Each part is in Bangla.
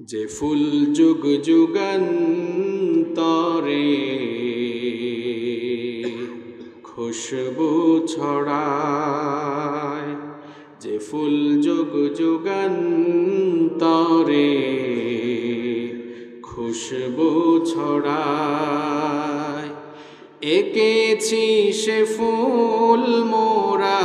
যে ফুল যুগ যুগান্তরে খুশবু ছড়ায়, যে ফুল যুগ যুগান্তরে খুশবু ছড়ায়। এঁকেছি সে ফুল মোরা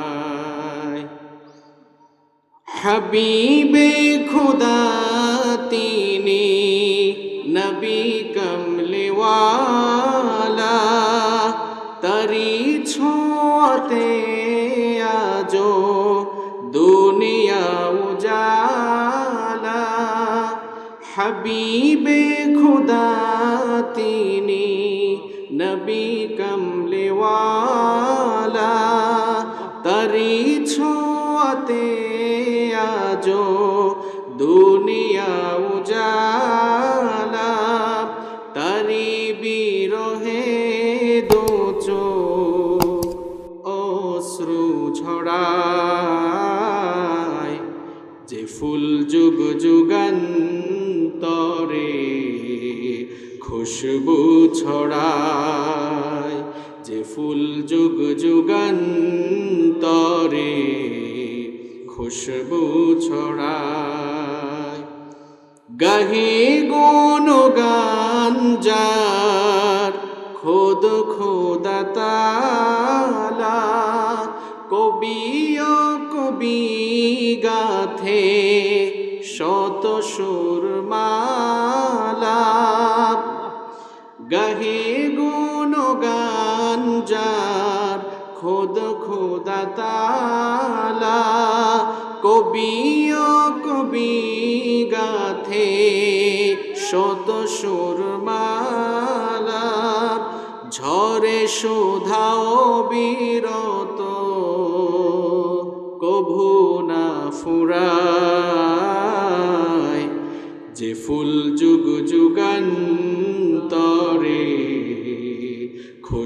हबीबे खुदा तीने, नबी कमले वाला तरी छोते आजो, दुनिया उजाला। हबीबे खुदा तीने, नबी कमले वाला ছড়ায় যে ফুল যুগ যুগান্তরে খুশবু ছড়ায়। গাহি গুণ গান যার, খোদ খোদা তালা, কবি ও কবি গাথে শত সুর মালা গাহে গুণ গান যার, খোদ খোদা তালা। কবি কবি গাথে, শত সুর মালা। ঝরে শোধাও বিরত, কভু না ফুরায়। যে ফুল যুগ যুগান্তরে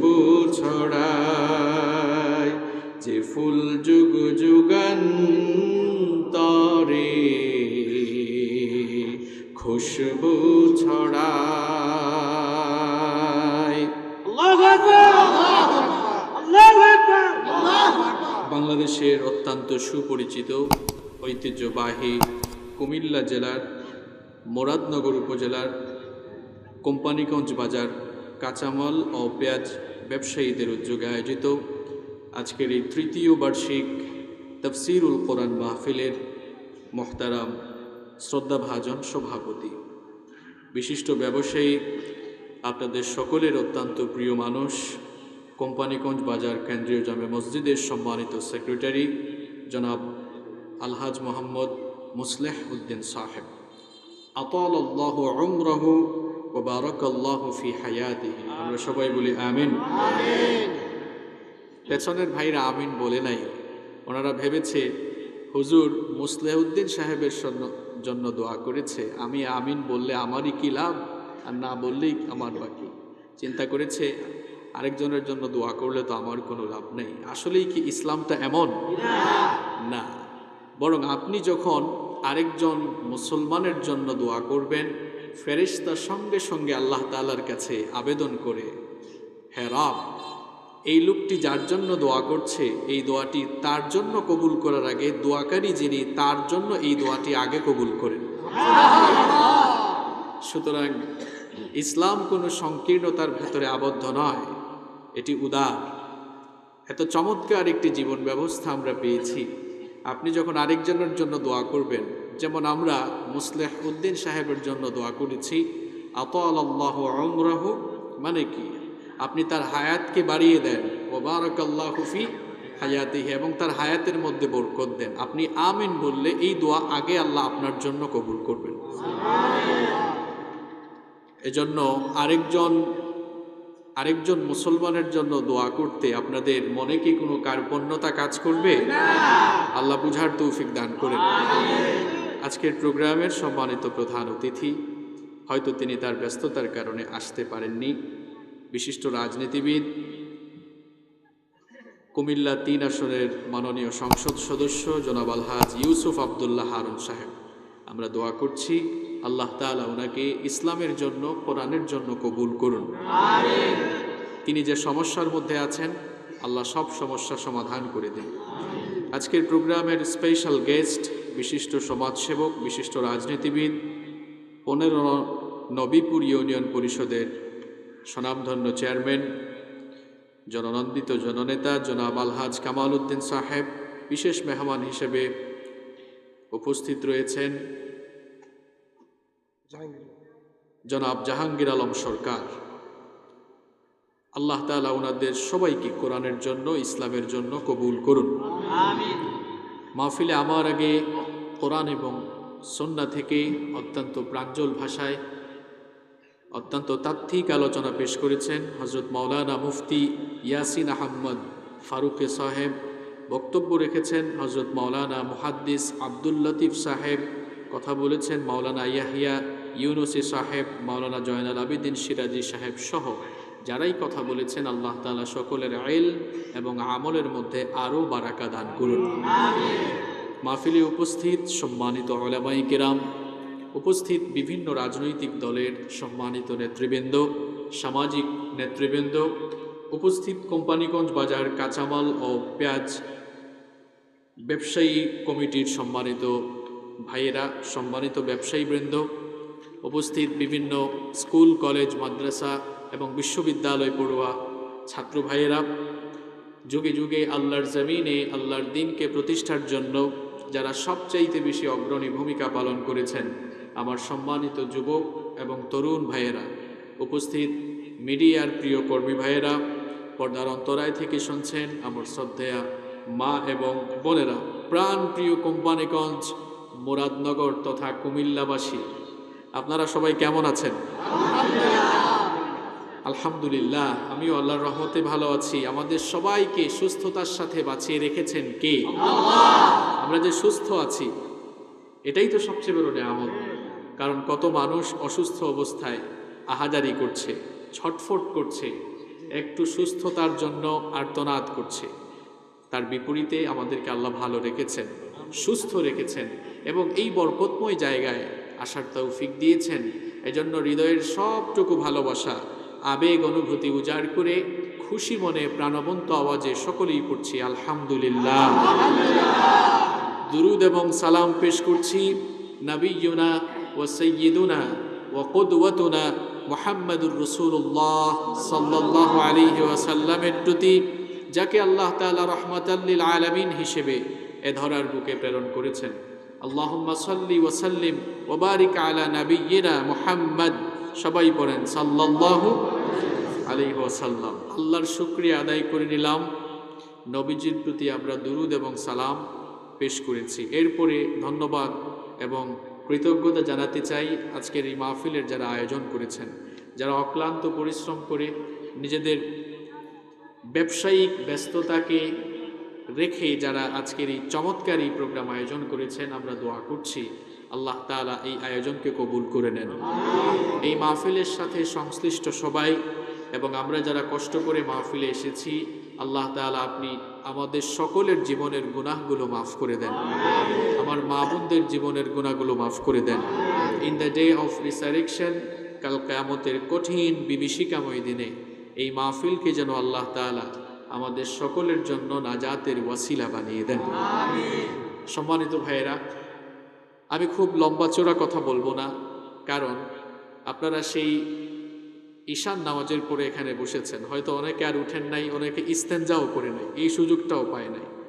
খুশবু ছড়ায় যে ফুল যুগ যুগান্তরে খুশবু ছড়ায়। বাংলাদেশের অত্যন্ত সুপরিচিত ঐতিহ্যবাহী কুমিল্লা জেলার মোরাদনগর উপজেলার কোম্পানিগঞ্জ বাজার কাঁচামাল ও পেঁয়াজ ব্যবসায়ীদের উদ্যোগে আয়োজিত আজকের এই তৃতীয় বার্ষিক তফসিরুল কোরআন মাহফিলের মোহতারাম শ্রদ্ধাভাজন সভাপতি। বিশিষ্ট ব্যবসায়ী, আপনাদের সকলের অত্যন্ত প্রিয় মানুষ, কোম্পানিগঞ্জ বাজার কেন্দ্রীয় জামে মসজিদের সম্মানিত সেক্রেটারি, জনাব আলহাজ মোহাম্মদ মুসলেহ উদ্দিন সাহেব। আতাল আল্লাহ উমরাহু ও বারক আল্লাহ ফি হায়াতিহি। আমরা সবাই বলি আমিন। পেছনের ভাইরা আমিন বলে নাই। ওনারা ভেবেছে হুজুর মুসলেহউদ্দিন সাহেবের জন্য দোয়া করেছে। আমি আমিন বললে আমারই কি লাভ? আর না বললেই আমার বাকি। চিন্তা করেছে আরেকজনের জন্য দোয়া করলে তো আমার কোনো লাভ নেই। আসলেই কি ইসলামটা এমন? না। বরং আপনি যখন আরেকজন মুসলমানের জন্য দোয়া করবেন ফেরেশতার সঙ্গে সঙ্গে আল্লাহ তাআলার কাছে আবেদন করে হ্যাঁ রাব, এই লোকটি যার জন্য দোয়া করছে, এই দোয়াটি তার জন্য কবুল করার আগে দোয়াকারী যিনি, তার জন্য এই দোয়াটি আগে কবুল করেন। সুতরাং ইসলাম কোনো সংকীর্ণতার ভেতরে আবদ্ধ নয়, এটি উদার। এত চমৎকার একটি জীবন ব্যবস্থা আমরা পেয়েছি। আপনি যখন আরেকজনের জন্য দোয়া করবেন যেমন আমরা মুসলেহ উদ্দিন সাহেবের জন্য দোয়া করেছি আত আল্লাহ আমরাহ মানে কি? আপনি তার হায়াতকে বাড়িয়ে দেন ওবারক আল্লাহ হুফি হায়াতিহি এবং তার হায়াতের মধ্যে বরকত দেন। আপনি আমিন বললে এই দোয়া আগে আল্লাহ আপনার জন্য কবুল করবেন। এজন্য আরেকজন আরেকজন মুসলমানের জন্য দোয়া করতে আপনাদের মনে কি কোনো কার্পণ্যতা কাজ করবে? আল্লাহ বুঝার তৌফিক দান করেন। আজকের প্রোগ্রামের সম্মানিত প্রধান অতিথি, হয়তো তিনি তার ব্যস্ততার কারণে আসতে পারেননি। বিশিষ্ট রাজনীতিবিদ, কুমিল্লা তিন আসনের মাননীয় সংসদ সদস্য জনাব আলহাজ ইউসুফ আবদুল্লাহ হারুন সাহেব। আমরা দোয়া করছি আল্লাহ তাআলা ওনাকে ইসলামের জন্য কোরআনের জন্য কবুল করুন। তিনি যে সমস্যার মধ্যে আছেন আল্লাহ সব সমস্যা সমাধান করে দিন। আজকের প্রোগ্রামের স্পেশাল গেস্ট বিশিষ্ট সমাজসেবক বিশিষ্ট রাজনীতিবিদ পনেরো নবীপুর ইউনিয়ন পরিষদের স্বনামধন্য চেয়ারম্যান জননন্দিত জননেতা জনাব আলহাজ কামাল উদ্দিন সাহেব বিশেষ মেহমান হিসেবে উপস্থিত রয়েছেন। জনাব জাহাঙ্গীর আলম সরকার। আল্লাহ তাআলা ওনাদের সবাইকে কোরআনের জন্য ইসলামের জন্য কবুল করুন। মাহফিলে আমার আগে কোরআন এবং সন্না থেকে অত্যন্ত প্রাঞ্জল ভাষায় অত্যন্ত তাত্ত্বিক আলোচনা পেশ করেছেন হজরত মাওলানা মুফতি ইয়াসিন আহম্মদ ফারুকে সাহেব। বক্তব্য রেখেছেন হজরত মাওলানা মুহাদ্দিস আব্দুল লতিফ সাহেব। কথা বলেছেন মাওলানা ইয়াহিয়া ইউনুসি সাহেব মাওলানা জয়নাল আবিদিন সিরাজি সাহেব সহ যারাই কথা বলেছেন আল্লাহ তাআলা সকলের আইল এবং আমলের মধ্যে আরও বারাকা দান করুন। মাহফিলে উপস্থিত সম্মানিত ওলামাই কেরাম উপস্থিত বিভিন্ন রাজনৈতিক দলের সম্মানিত নেতৃবৃন্দ সামাজিক নেতৃবৃন্দ উপস্থিত কোম্পানিগঞ্জ বাজার কাঁচামাল ও পেঁয়াজ ব্যবসায়ী কমিটির সম্মানিত ভাইয়েরা সম্মানিত ব্যবসায়ীবৃন্দ উপস্থিত বিভিন্ন স্কুল, কলেজ, মাদ্রাসা এবং বিশ্ববিদ্যালয় পড়ুয়া ছাত্র ভাইয়েরা, যুগে যুগে আল্লাহর জমিনে আল্লাহর দিনকে প্রতিষ্ঠার জন্য যারা সবচাইতে বেশি অগ্রণী ভূমিকা পালন করেছেন, আমার সম্মানিত যুবক এবং তরুণ ভাইয়েরা, উপস্থিত মিডিয়ার প্রিয় কর্মী ভাইয়েরা, পর্দার অন্তরায় থেকে শুনছেন আমার শ্রদ্ধেয়া মা এবং বোনেরা প্রাণ প্রিয় কোম্পানিগঞ্জ, মুরাদনগর তথা কুমিল্লাবাসী। আপনারা সবাই কেমন আছেন? আলহামদুলিল্লাহ, আমিও আল্লাহর রহমতে ভালো আছি। আমাদের সবাইকে সুস্থতার সাথে বাঁচিয়ে রেখেছেন কে? আমরা যে সুস্থ আছি, এটাই তো সবচেয়ে বড় নিয়ামত। কারণ কত মানুষ অসুস্থ অবস্থায় আহাজারি করছে, ছটফট করছে, একটু সুস্থতার জন্য আর্তনাদ করছে। তার বিপরীতে আমাদেরকে আল্লাহ ভালো রেখেছেন, সুস্থ রেখেছেন এবং এই বরকতময় জায়গায় আসার তৌফিক দিয়েছেন। এজন্য হৃদয়ের সবটুকু ভালোবাসা, আবেগ, অনুভূতি উজাড় করে খুশি মনে প্রাণবন্ত আওয়াজে সকলেই পড়ছি, আলহামদুলিল্লাহ। দুরুদ এবং সালাম পেশ করছি নবীনা ও সৈয়দুনা ও কদওয়াতুনা মোহাম্মদুর রসুল্লাহ সাল্লাহ আলিহি ওয়াসাল্লামের প্রতি, যাকে আল্লাহ তাআলা রহমতাল্লিল আলামিন হিসেবে এ ধরার বুকে প্রেরণ করেছেন। আল্লাহুম্মা সাল্লি ওয়াসাল্লিম ওবারিক আলা নবিয়িনা মুহাম্মদ। সবাই বলেন, সাল্লাল্লাহু আলাইহি ওয়াসাল্লাম। আল্লাহর শুকরিয়া আদায় করে নিলাম। নবীজির প্রতি আমরা দুরুদ এবং সালাম পেশ করেছি। এরপরে ধন্যবাদ এবং কৃতজ্ঞতা জানাতে চাই আজকের এই মাহফিলের যারা আয়োজন করেছেন। যারা অক্লান্ত পরিশ্রম করে নিজেদের ব্যবসায়িক ব্যস্ততাকে রেখে যারা আজকের এই চমৎকার এই প্রোগ্রাম আয়োজন করেছেন আমরা দোয়া করছি আল্লাহ তাআলা এই আয়োজনকে কবুল করে নেন। এই মাহফিলের সাথে সংশ্লিষ্ট সবাই এবং আমরা যারা কষ্ট করে মাহফিলে এসেছি আল্লাহ তাআলা আপনি আমাদের সকলের জীবনের গুনাহগুলো মাফ করে দেন। আমার মা বোনদের জীবনের গুণাগুলো মাফ করে দেন। In the day of resurrection কাল কেয়ামতের কঠিন বিভীষিকাময় দিনে এই মাহফিলকে যেন আল্লাহ তাআলা আমাদের সকলের জন্য নাজাতের ওয়াসিলা বানিয়ে দেন। সম্মানিত ভাইয়েরা আমি খুব লম্বা চোরা কথা বলব না কারণ আপনারা সেই ঈশান নামাজের পরে এখানে বসেছেন। হয়তো অনেকে আর উঠেন নাই অনেকে ইস্তেঞ্জাও করে নাই এই সুযোগটাও পায় নাই।